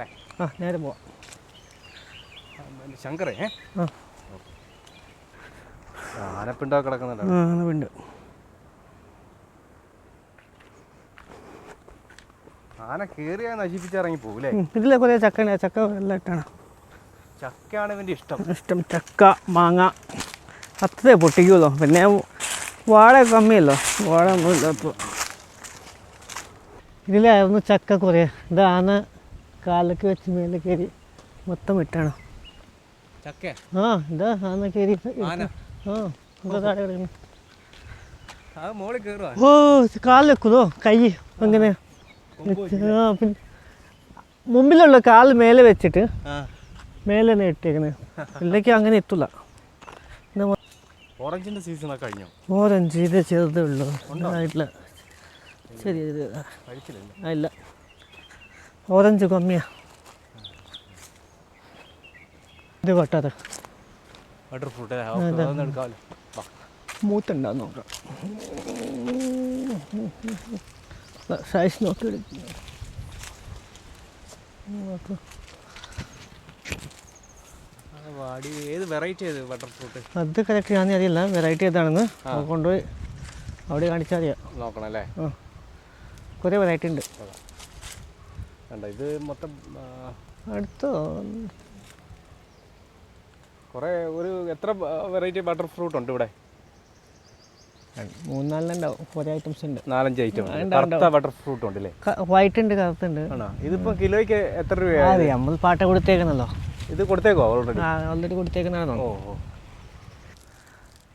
അല്ലേ? ആ നേരെ പോവാം. ശങ്കറേ ആ. ആനപ്പിണ്ടോ കിടക്കുന്നുണ്ടോ. ആന കേറിയാ നശിപ്പിച്ചിറങ്ങി പോകൂലേ ഇതിലെ കുറേ ചക്ക ചക്ക എല്ലാം ഇട്ടാണ്. ചക്കയാണ് ഇവന്റെ ഇഷ്ടം. ഇഷ്ടം ചക്ക മാങ്ങ അത്രേ പൊട്ടിക്കുമല്ലോ പിന്നെ വാഴ കമ്മിയല്ലോ വാഴ ഒന്നുമില്ല ഇപ്പോൾ ഇതിലായിരുന്നു ചക്ക കുറേ. ഇതാണ് കാലൊക്കെ വെച്ച് മേലെ കയറി മൊത്തം ഇട്ടാണ് ചക്ക ആ ഇതാ ആന്ന് കയറി? ആ എന്താ താഴെ ഓ കാൽ വെക്കുതോ കൈ അങ്ങനെ ആ പിന്നെ മുമ്പിലുള്ള കാൽ മേലെ വെച്ചിട്ട് മേലെ തന്നെ ഇട്ടേക്കുന്നത് ഇല്ലെങ്കിൽ അങ്ങനെ എത്തൂല. ഓറഞ്ചിന്റെ സീസൺ കഴിഞ്ഞോ? ഓറഞ്ച് ഇത് ചെറുതേ ഉള്ളൂ. ആയിട്ടില്ല. ശരി ഇല്ല ഓറഞ്ച് കമ്മിയാ ഇത് കൊട്ടാതെ ബട്ടർ ഫ്രൂട്ട് എടുക്കാമല്ലോ. മൂത്തുണ്ടാവും നോക്കാം. സൈസ് നോക്കി വാടി ഏത് വെറൈറ്റി ഏത് ബട്ടർ ഫ്രൂട്ട് അത് കറക്റ്റ് ഞാൻ അറിയില്ല. വെറൈറ്റി ഏതാണെന്ന് കൊണ്ടുപോയി അവിടെ കാണിച്ചാൽ അറിയാം. നോക്കണം അല്ലേ ആ. കുറേ വെറൈറ്റി ഉണ്ട്. കണ്ട ഇത് മൊത്തം അടുത്ത കുറേ ഒരു എത്ര വെറൈറ്റി ബട്ടർ ഫ്രൂട്ട് ഉണ്ട് ഇവിടെ? മൂന്നാലിനുണ്ടാവും കുറേ ഐറ്റംസ് ഉണ്ട്. നാലഞ്ച് ഐറ്റം കറുത്ത ബട്ടർ ഫ്രൂട്ട് ഉണ്ട് അല്ലേ? വൈറ്റ് ഉണ്ട് കറുത്തുണ്ട്. ഇതിപ്പോ കിലോയ്ക്ക് എത്ര രൂപയാ അറിയാം നമ്മൾ പാട്ട കൊടുത്തേക്കുന്നല്ലോ. ഇത് കൊടുത്തേക്കോ ഓൾറെഡി ഓൾറെഡി കൊടുത്തേക്കുന്നതാണോ ഓ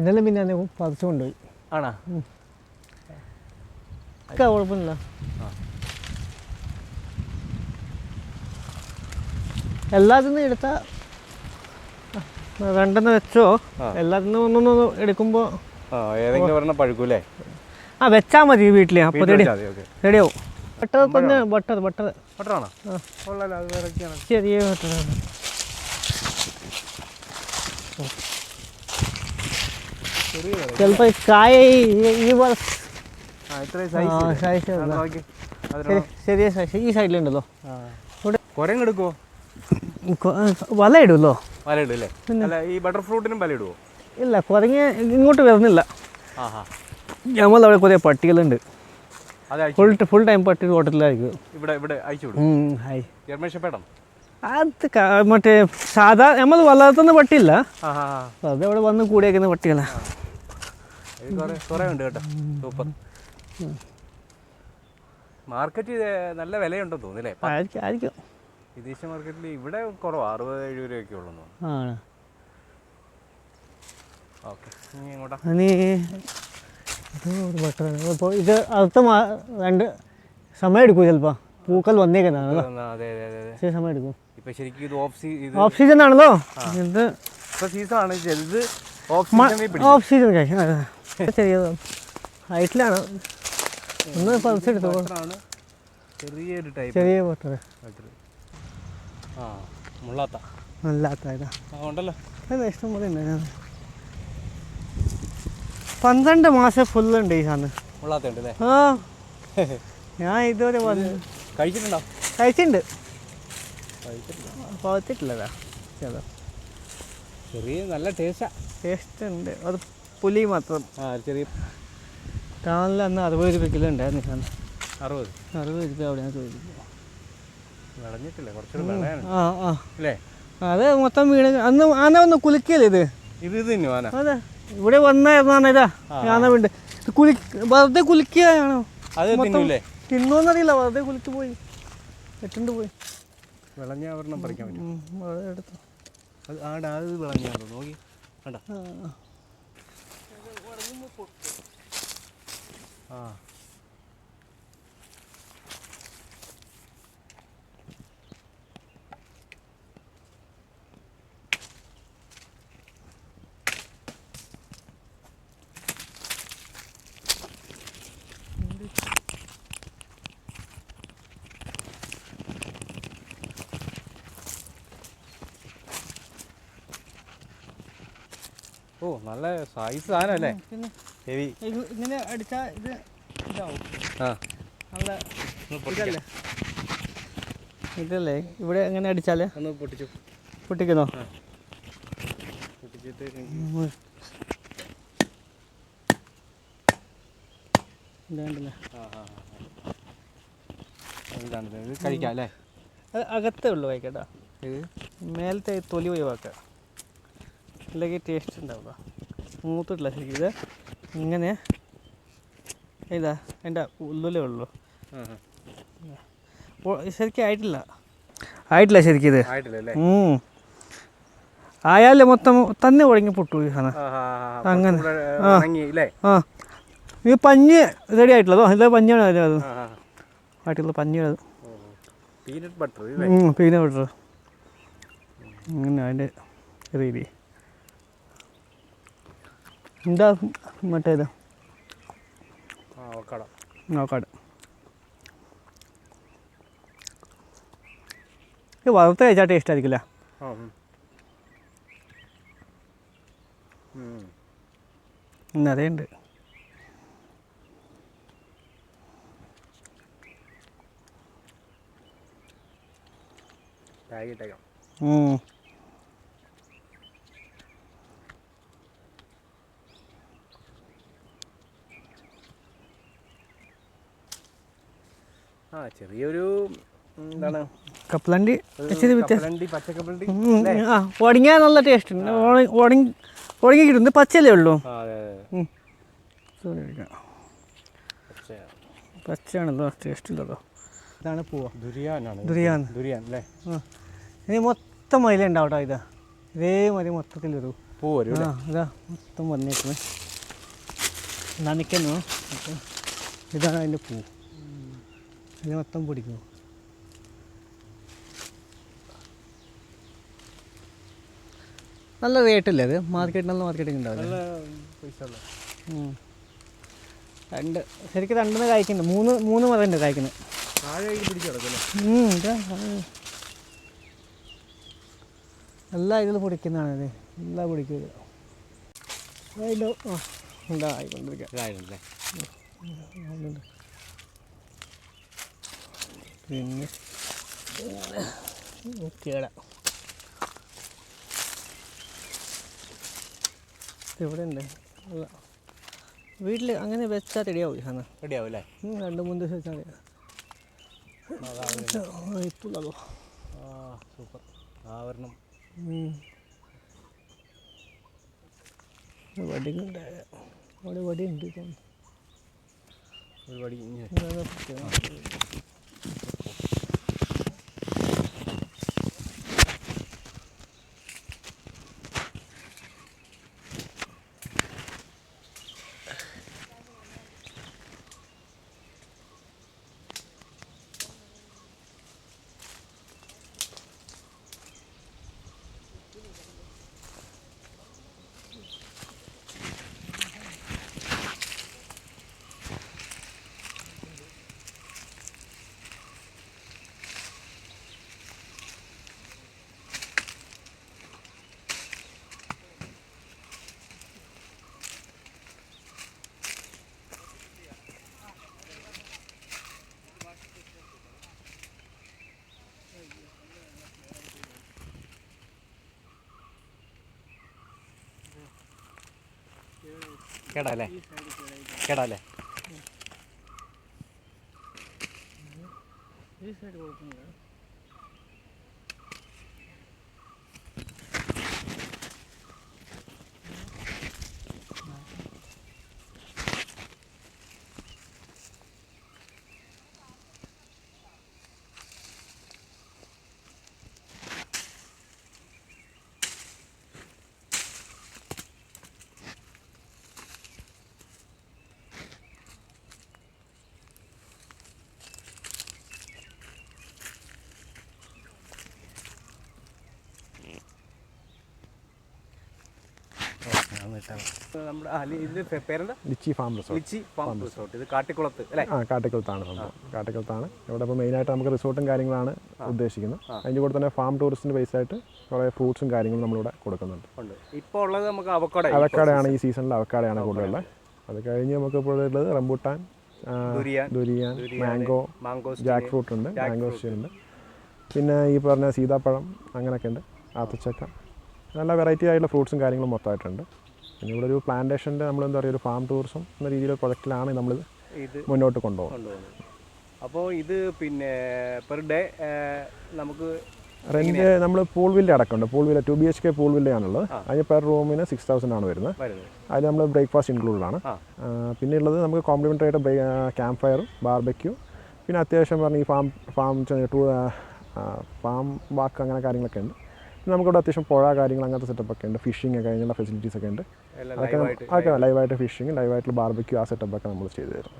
ഇന്നലെ പിന്നെ പറിച്ചു കൊണ്ടുപോയി. ആണോ? കുഴപ്പമില്ല. ആ. എല്ലാത്തിനും എടുത്ത. വേണ്ടെന്ന് വെച്ചോ. എല്ലാത്തിന്ന് എല്ലാത്തിനും ഒന്നൊന്ന് എടുക്കുമ്പോൾ ഏതെങ്കിലും പഴുക്കൂലേ? ആ വെച്ചാൽ മതി വീട്ടിൽ അപ്പോൾ റെഡി മതി ഓക്കെ. റെഡിയാവും ബട്ടർ തന്നെ ബട്ടർ ബട്ടർ ബട്ടറാണോ ചെറിയ. ചിലപ്പോൾ കായ ഈ- സൈസ് ചെറിയ ഈ സൈഡിലുണ്ടല്ലോ ഇവിടെ കുരങ്ങെടുക്കുവോ കൊ- വല ഇടുമല്ലോ വല ഇടും അല്ല ഈ ബട്ടർ ഫ്രൂട്ടിനും വല ഇടുവോ? ഇല്ല കുറഞ്ഞ് ഇങ്ങോട്ട് വരുന്നില്ല. നമ്മൾ അവിടെ കുറേ പട്ടികളുണ്ട്. ഫുൾ ഫുൾ ടൈം പട്ടി ഹോട്ടലിലായിരിക്കും. ഇവിടെ ഇവിടെ അയച്ചു അത് മറ്റേ സാധാ നമ്മൾ വളർത്തുന്ന പട്ടിയില്ല. അത് അവിടെ വന്ന് കൂടിയേക്കുന്ന പട്ടികളാണ് ഉണ്ട് കേട്ടോ. സൂപ്പർ. മാർക്കറ്റ് നല്ല വിലയുണ്ടെന്ന് തോന്നുന്നില്ലേ ആയിരിക്കും. വിദേശ മാർക്കറ്റിൽ ഇവിടെ കുറവാണ് അറുപത് എഴുപത് രൂപയൊക്കെ ഉള്ളൂ ആണ്. ഓക്കെ ഇനി എങ്ങോട്ടാ? നീ ഇത് ഒരു ബട്ടറാണ് അപ്പോൾ ഇത് അടുത്ത മാ രണ്ട് സമയം എടുക്കും ചിലപ്പോൾ പൂക്കൾ വന്നേക്കുന്നതാണല്ലോ അതെ അതെ അതെ അതെ. ശരി സമയം എടുക്കും. ഇപ്പൊ ശരിക്കും ഇത് ഓഫ് സീസൺ ഇത് ഓഫ് സീസൺ ആണല്ലോ? ഇത് ഇപ്പൊ സീസൺ ആണ് ഇത് ഓഫ് സീസണിൽ പിടിക്കും. ഓഫ് സീസൺ കഴിക്കും. ചെറിയത് ഹൈറ്റിലാണ്. ഒന്ന് പറിച്ചെടുത്തു ചെറിയൊരു ടൈപ്പ് ചെറിയ ബട്ടർ ആ മുള്ളാത്ത. ഇതാ ഉണ്ടല്ലോ ഇഷ്ടം പോലെ ഉണ്ട് പന്ത്രണ്ട് മാസം ഫുള്ള് ഉണ്ട് ഈ സാധനം. മുള്ളാത്ത ഉണ്ട് ആ. ഞാൻ ഇതുവരെ കഴിച്ചിട്ടുണ്ടോ? കഴിച്ചിട്ടുണ്ട്. കഴിച്ചിട്ടില്ല. പകത്തിട്ടില്ലതാ ചെറിയ നല്ല ടേസ്റ്റാ. ടേസ്റ്റ് ഉണ്ട്. അത് പുലി മാത്രം. ആ ചെറിയ ടൗണിൽ അന്ന് അറുപത് രൂപ കിലോ ഉണ്ടായിരുന്നു സാധനം. അറുപത്. അറുപത് രൂപ അവിടെയാണ് ചോദിക്കുന്നത് വിളഞ്ഞിട്ടില്ല കുറച്ചുകൂടി വിളയാണ് ആ ആ അല്ലേ അത് മൊത്തം വീണ്. അന്ന് ആന ഒന്ന് കുലുക്കിയല്ലേ ഇത്? ഇത് അതെ. ഇവിടെ വന്നായിരുന്നാണ് ഇതാ. ആന വീണ്ട് കുലി വെറുതെ കുലുക്കിയാണോ തിന്നോന്നറിയില്ല. വെറുതെ കുലുക്കി പോയി. എട്ടുണ്ട് പോയി. വിളഞ്ഞാവരണം പറിക്കാൻ പറ്റും എടുത്തു. അത് ആടാ അത് വിളഞ്ഞാണോ നോക്കി. ആ. ഓ നല്ല സൈസ് സാധനം അല്ലേ? ഹെവി ഇങ്ങനെ അടിച്ചാൽ ഇത് ഇതാവും. ആ. നല്ല ഇതല്ലേ? ഇതല്ലേ? ഇവിടെ എങ്ങനെ അടിച്ചാലേ? ഒന്ന് പൊട്ടിച്ചു. പൊട്ടിക്കുന്നോ? പൊട്ടിച്ചിട്ട് ഇതാണ്ടല്ലേ. ആ ആ ഇതാണ് ഇത് കഴിക്കാം അല്ലേ? അത് അകത്തേ ഉള്ളു കഴിക്കട്ടാ ഇത് മേലത്തെ തൊലി ഒഴിവാക്കുക അല്ലെങ്കിൽ ടേസ്റ്റ് ഉണ്ടാവുക. മൂത്തിട്ടില്ല ശരിക്കും. ഇത് ഇങ്ങനെ ഇതാ എന്റെ ഉള്ളിലേ ഉള്ളൂ. ശരിക്കും ആയിട്ടില്ല. ആയിട്ടില്ല ശരിക്കും ഇത്. ആയാലേ മൊത്തം തന്നെ ഉടങ്ങി പൊട്ടു അങ്ങനെ. ആ. ഈ പഞ്ഞ് റെഡി ആയിട്ടുള്ളതോ? ഇത് പഞ്ഞാണ് അത് ആയിട്ടുള്ള പഞ്ഞത് പീനട്ട് ബട്ടർ പീനട്ട് ബട്ടർ അങ്ങനെ അതിന്റെ രീതി. എന്താ മറ്റേത് നോക്കാട് ഈ വറുത്ത് കഴിച്ചാൽ ടേസ്റ്റ് ആയിരിക്കില്ല. നിറയുണ്ട് ടാഗ് ഇട്ടേക്കാം ഉം. ആ ചെറിയൊരു എന്താണ്? കപ്പലണ്ടി ഉടങ്ങിയാൽ നല്ല ടേസ്റ്റ് ഉണ്ട്. ഉടങ്ങി ഉടങ്ങി കിട്ടും. പച്ചയല്ലേ ഉള്ളൂ? ആ അതെ അതെ സോറി എടുക്കാം. പച്ചയാ. പച്ചയാണല്ലോ ടേസ്റ്റ് ഉള്ളതോ ഇതാണ് പോവാ. ദുരിയാനാണ്. ദുരിയാൻ. ദുരിയാൻ അല്ലേ? ഇനി മൊത്തം മയില ഉണ്ടാവട്ടോ ഇതാ. ഇതേമാതിരി മൊത്തത്തിൽ വരൂ പൂ വരും ആ ഇതാ മൊത്തം വന്നേക്കുന്നത് നനയ്ക്കുന്നു അപ്പം ഇതാണ് അതിന്റെ പൂ. ഇത് മൊത്തം പിടിക്കുന്നു നല്ല റേറ്റല്ലേ അത്? മാർക്കറ്റിൽ നല്ല മാർക്കറ്റിംഗ് ഉണ്ടാവില്ല. രണ്ട് ശരിക്കും രണ്ടെന്ന് കായ്ക്കുന്നുണ്ട്. മൂന്ന് മൂന്ന് മരമുണ്ട് കായ്ക്കുന്നത് എല്ലാ ഇതിൽ പൊടിക്കുന്നതാണ് ഇത് എല്ലാം പൊടിക്കുക അതിലോ ആ ആയിക്കൊണ്ടിരിക്കുക. പിന്നെ കേട ഇവിടെ ഉണ്ട് അല്ല വീട്ടിൽ അങ്ങനെ വെച്ചാൽ റെഡിയാവും അല്ലേ ഉം, രണ്ട് മൂന്ന് ദിവസം വെച്ചാൽ റെഡിയാവും ആ സൂപ്പർ. ആവരണം. വടിയുണ്ട് അവിടെ വടിയുണ്ട്. ഒരു പടി ഇഞ്ഞ് കേടാല്ലേ? ഈ സൈഡ് അല്ലേ നമ്മുടെ ആ ലി- ഇതിന്റെ പേ- പേരെന്താ? Lychee farm resort. Lychee farm resort. ഇത് കാട്ടിക്കുളത്ത് അല്ലേ? ആ കാട്ടിക്കുളത്താണ് സംഭവം. കാട്ടിക്കുളത്താണ്. ഇവിടെ ഇപ്പോൾ മെയിനായിട്ട് നമുക്ക് റിസോർട്ടും കാര്യങ്ങളാണ് ഉദ്ദേശിക്കുന്നത്. അതിന്റെ കൂടെ തന്നെ ഫാം ടൂറിസ്റ്റിന് ബേസ് ആയിട്ട് കുറേ ഫ്രൂട്ട്സും കാര്യങ്ങളും നമ്മളിവിടെ കൊടുക്കുന്നുണ്ട്. ഉണ്ട്. ഇപ്പോൾ ഉള്ളത് നമുക്ക് അവക്കട അവക്കാടയാണ് ഈ സീസണിൽ അവക്കാടയാണ് കൂടുതലുള്ളത്. അത് കഴിഞ്ഞ് നമുക്ക് ഇപ്പോൾ ഉള്ളത് റംബൂട്ടാൻ ആ, durian, durian mango mango jackfruit ഉണ്ട്. മാംഗോ ഉണ്ട്. പിന്നെ ഈ പറഞ്ഞ സീതാപ്പഴം അങ്ങനെയൊക്കെ ഉണ്ട്. ആത്തച്ചക്ക. നല്ല വെറൈറ്റി ആയിട്ടുള്ള ഫ്രൂട്ട്സും കാര്യങ്ങളും മൊത്തമായിട്ടുണ്ട്. പിന്നെ ഇവിടെ ഒരു പ്ലാന്റേഷന്റെ നമ്മൾ എന്താ പറയുക ഒരു ഫാം ടൂറിസം എന്ന രീതിയിലുള്ള പ്രൊജക്റ്റിലാണ് നമ്മൾ ഇത് മുന്നോട്ട് കൊണ്ടുപോകുന്നത്. അപ്പോൾ ഇത് പിന്നെ പെർ ഡേ നമുക്ക് റെന്റ് നമ്മൾ pool villa അടക്കമുണ്ട്. Pool villa two B H K pool വില്ലയാണുള്ളത് അതിന് പെർ റൂമിന് സിക്സ് തൗസൻഡ് ആണ് വരുന്നത്. അതിൽ നമ്മൾ ബ്രേക്ക്ഫാസ്റ്റ് ഇൻക്ലൂഡഡ് ആണ്. പിന്നെ ഉള്ളത് നമുക്ക് കോംപ്ലിമെന്ററി ആയിട്ട് ക്യാമ്പ് ഫയറും ബാർബക്യൂ പിന്നെ അത്യാവശ്യം പറഞ്ഞ ഈ farm farm to farm walk അങ്ങനെ കാര്യങ്ങളൊക്കെ ഉണ്ട്. നമുക്കിവിടെ അത്യാവശ്യം പുഴ കാര്യങ്ങൾ അങ്ങനത്തെ സെറ്റപ്പ് ഒക്കെ ഉണ്ട്. ഫിഷിംഗ് ഒക്കെ അതിനുള്ള ഫെസിലിറ്റീസ് ഒക്കെ ഉണ്ട്. അതൊക്കെ ലൈവായിട്ട് അതൊക്കെ ലൈവായിട്ട് ഫിഷിംഗ് ലൈവായിട്ടുള്ള ബാർബക്യൂ ആ സെറ്റപ്പ് ഒക്കെ നമ്മൾ ചെയ്തു തരും